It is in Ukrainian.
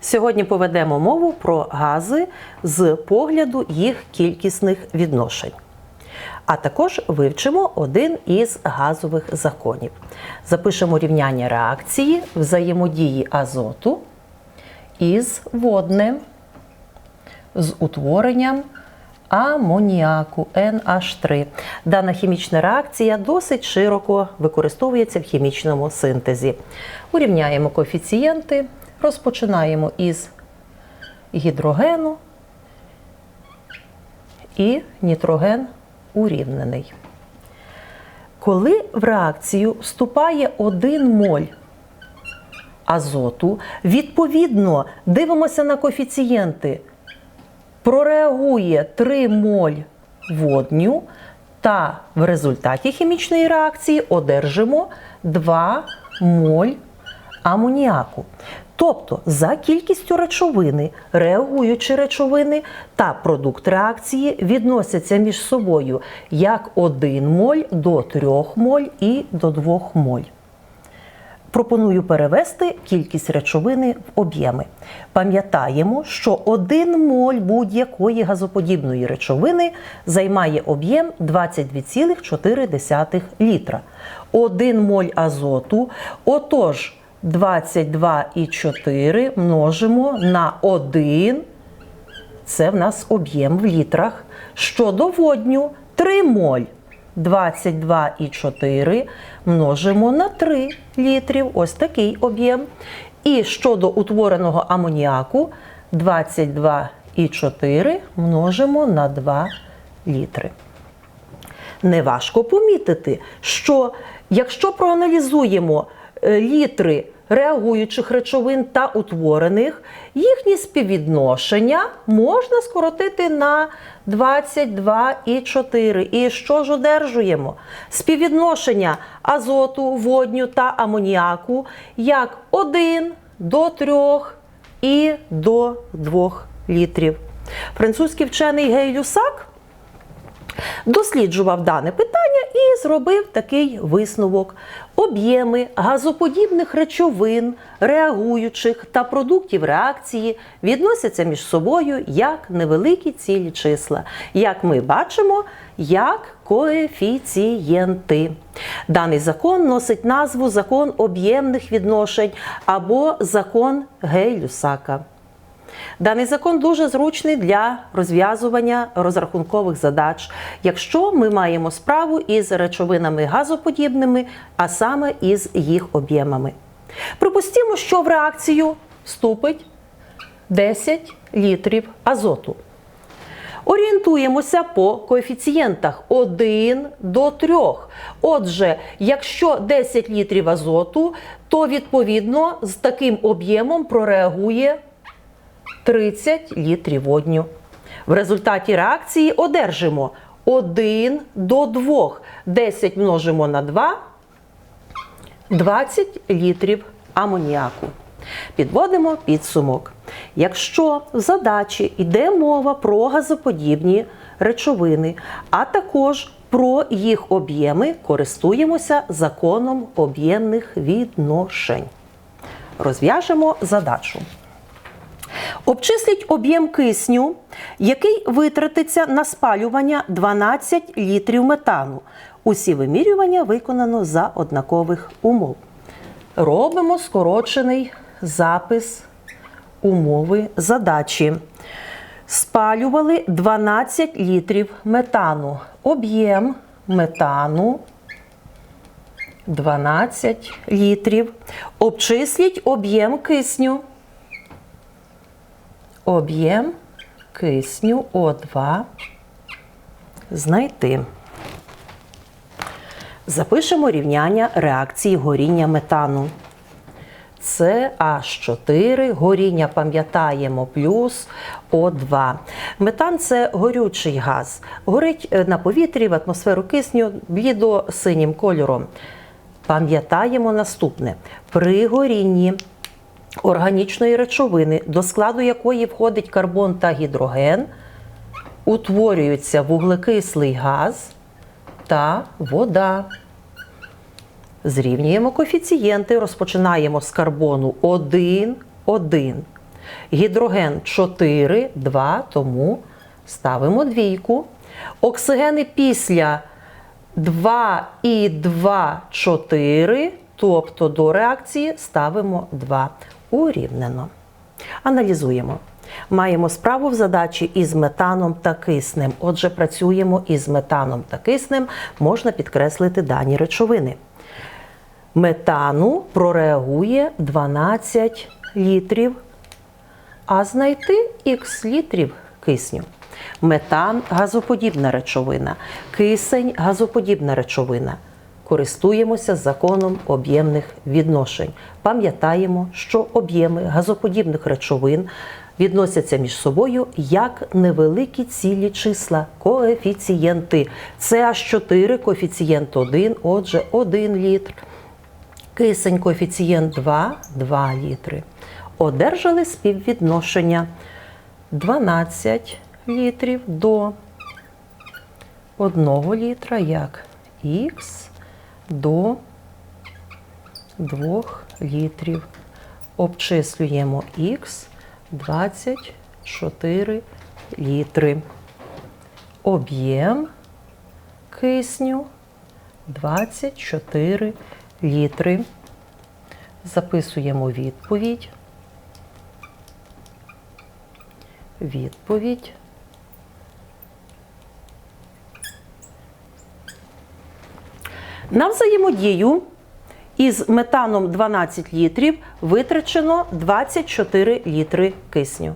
Сьогодні поведемо мову про гази з погляду їх кількісних відношень. А також вивчимо один із газових законів. Запишемо рівняння реакції взаємодії азоту із водним з утворенням амоніаку NH3. Дана хімічна реакція досить широко використовується в хімічному синтезі. Урівняємо коефіцієнти, розпочинаємо із гідрогену і нітроген урівнений. Коли в реакцію вступає 1 моль азоту, відповідно дивимося на коефіцієнти прореагує 3 моль водню, та в результаті хімічної реакції одержимо 2 моль амоніаку. Тобто, за кількістю речовини, реагуючі речовини та продукт реакції відносяться між собою як 1 моль до 3 моль і до 2 моль. Пропоную перевести кількість речовини в об'єми. Пам'ятаємо, що 1 моль будь-якої газоподібної речовини займає об'єм 22,4 літра. 1 моль азоту, отож 22,4 множимо на 1, це в нас об'єм в літрах. Щодо водню 3 моль. 22,4 множимо на 3 літрів. Ось такий об'єм. І щодо утвореного амоніаку 22,4 множимо на 2 літри. Неважко помітити, що якщо проаналізуємо е, літри реагуючих речовин та утворених, їхні співвідношення можна скоротити на 22,4. І що ж одержуємо? Співвідношення азоту, водню та амоніаку як 1 до 3 і до 2 літрів. Французький вчений Гей Люсак досліджував дане питання зробив такий висновок: об'єми газоподібних речовин, реагуючих та продуктів реакції відносяться між собою як невеликі цілі числа, як ми бачимо, як коефіцієнти. Даний закон носить назву закон об'ємних відношень або закон Гей-Люсака. Даний закон дуже зручний для розв'язування розрахункових задач, якщо ми маємо справу із речовинами газоподібними, а саме із їх об'ємами. Припустімо, що в реакцію вступить 10 літрів азоту. Орієнтуємося по коефіцієнтах 1 до 3. Отже, якщо 10 літрів азоту, то відповідно з таким об'ємом прореагує 30 літрів водню. В результаті реакції одержимо 1 до 2. 10 множимо на 2 20 літрів амоніаку. Підводимо підсумок. Якщо в задачі йде мова про газоподібні речовини, а також про їх об'єми, користуємося законом об'ємних відношень. Розв'яжемо задачу. Обчисліть об'єм кисню, який витратиться на спалювання 12 літрів метану. Усі вимірювання виконано за однакових умов. Робимо скорочений запис умови задачі. Спалювали 12 літрів метану. Об'єм метану 12 літрів. Обчисліть об'єм кисню об'єм кисню О2 знайти. Запишемо рівняння реакції горіння метану. Це H4, горіння пам'ятаємо плюс О2. Метан це горючий газ. Горить на повітрі в атмосферу кисню блідо-синім кольором. Пам'ятаємо наступне: при горінні органічної речовини, до складу якої входить карбон та гідроген, утворюється вуглекислий газ та вода. Зрівнюємо коефіцієнти, розпочинаємо з карбону 1, 1. Гідроген 4, 2, тому ставимо двійку. Оксигени після 2 і 2, 4, тобто до реакції ставимо 2. Урівнено. Аналізуємо. Маємо справу в задачі із метаном та киснем. Отже, працюємо із метаном та киснем, можна підкреслити дані речовини. Метану прореагує 12 літрів, а знайти х літрів кисню. Метан газоподібна речовина, кисень газоподібна речовина. Користуємося законом об'ємних відношень. Пам'ятаємо, що об'єми газоподібних речовин відносяться між собою як невеликі цілі числа, коефіцієнти. Це аж 4 коефіцієнт 1, отже, 1 літр. Кисень коефіцієнт 2, 2 літри. Одержали співвідношення 12 літрів до 1 літра, як х до 2 літрів. Обчислюємо х 24 літри. Об'єм кисню 24 літри. Записуємо відповідь. Відповідь. На взаємодію із метаном 12 літрів витрачено 24 літри кисню.